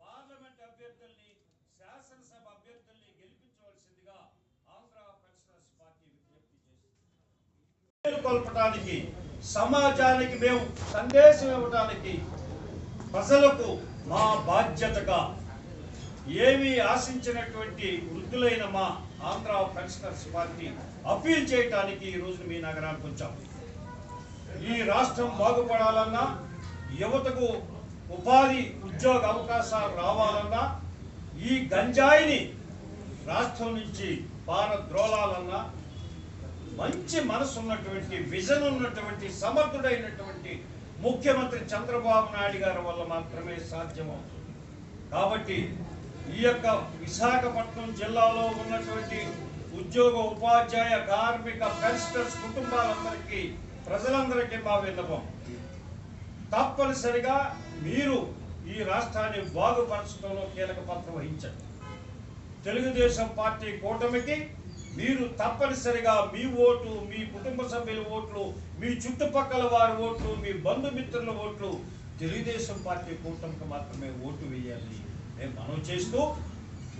Parliament అభ్యర్థుల్ని శాసనసభ అభ్యర్థుల్ని గెలిపించవలసిందిగా ఆంధ్ర పెన్షనర్స్ పార్టీ విజ్ఞప్తి చేసింది. మేలుకొల్పటానికి సమాజానికి మేము సందేశం ఇవ్వటానికి ప్రజలకు మా బాధ్యతగా ఏమీ ఆశించినటువంటి వృద్ధులైన మా ఆంధ్ర పెన్షనర్స్ పార్టీ అప్పీల్ చేయటానికి ఈ రోజు మీ నగరానికి వచ్చాము ఈ రాష్ట్రం బాగుపడాలన్నా యువతకు ఉపాధి ఉద్యోగ అవకాశాలు రావాలన్నా ఈ గంజాయిని రాష్ట్రం నుంచి పారద్రోలాలన్నా మంచి మనసు ఉన్నటువంటి విజన్ ఉన్నటువంటి సమర్థుడైనటువంటి ముఖ్యమంత్రి చంద్రబాబు నాయుడు గారి వల్ల మాత్రమే సాధ్యమవుతుంది. కాబట్టి ఈ యొక్క విశాఖపట్నం జిల్లాలో ఉన్నటువంటి ఉద్యోగ ఉపాధ్యాయ కార్మిక పెన్షనర్స్ కుటుంబాలందరికీ ప్రజలందరికీ మా విన్నపం. తప్పనిసరిగా మీరు ఈ రాష్ట్రాన్ని బాగుపరచడంలో కీలక పాత్ర వహించండి. తెలుగుదేశం పార్టీ కూటమికి మీరు తప్పనిసరిగా మీ ఓటు మీ కుటుంబ సభ్యుల ఓట్లు మీ చుట్టుపక్కల వారి ఓట్లు మీ బంధుమిత్రుల ఓట్లు తెలుగుదేశం పార్టీ కూటమికి మాత్రమే ఓటు వేయాలి నేను మనం చేస్తూ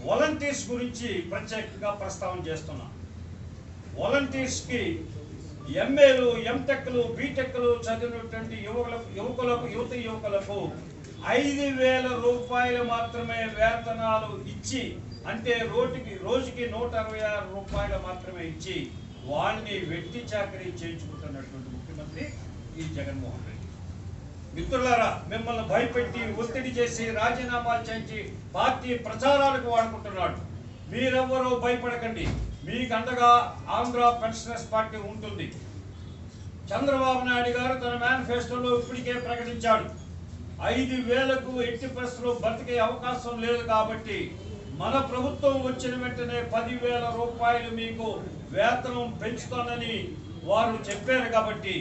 వాలంటీర్స్ గురించి ప్రత్యేకంగా ప్రస్తావన చేస్తున్నాం. వాలంటీర్స్కి ఎంఏలు ఎంటెక్లు బీటెక్లు చదివినటువంటి యువకులకు యువకులకు యువత యువకులకు ఐదు వేల రూపాయలు మాత్రమే వేతనాలు ఇచ్చి అంటే రోటికి రోజుకి నూట అరవై ఆరు రూపాయలు మాత్రమే ఇచ్చి వాడిని వెట్టి చాకరీ చేయించుకుంటున్నటువంటి ముఖ్యమంత్రి ఈ జగన్మోహన్ రెడ్డి. మిత్రులారా మిమ్మల్ని భయపెట్టి ఒత్తిడి చేసి రాజీనామాలు చేయించి పార్టీ ప్రచారాలకు వాడుకుంటున్నాడు. మీరెవ్వరూ భయపడకండి. మీకు అండగా ఆంధ్ర పెన్షనర్స్ పార్టీ ఉంటుంది. చంద్రబాబు నాయుడు గారు తన మేనిఫెస్టోలో ఇప్పటికే ప్రకటించాడు. ఐదు వేలకు ఎట్టి పరిస్థితులు బతికే అవకాశం లేదు కాబట్టి మన ప్రభుత్వం వచ్చిన వెంటనే పదివేల రూపాయలు మీకు వేతనం పెంచుతానని వారు చెప్పారు కాబట్టి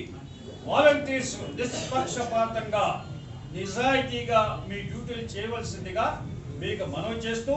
వాలంటీర్స్ నిష్పక్షపాతంగా నిజాయితీగా మీ డ్యూటీలు చేయవలసిందిగా మీకు మనవి చేస్తూ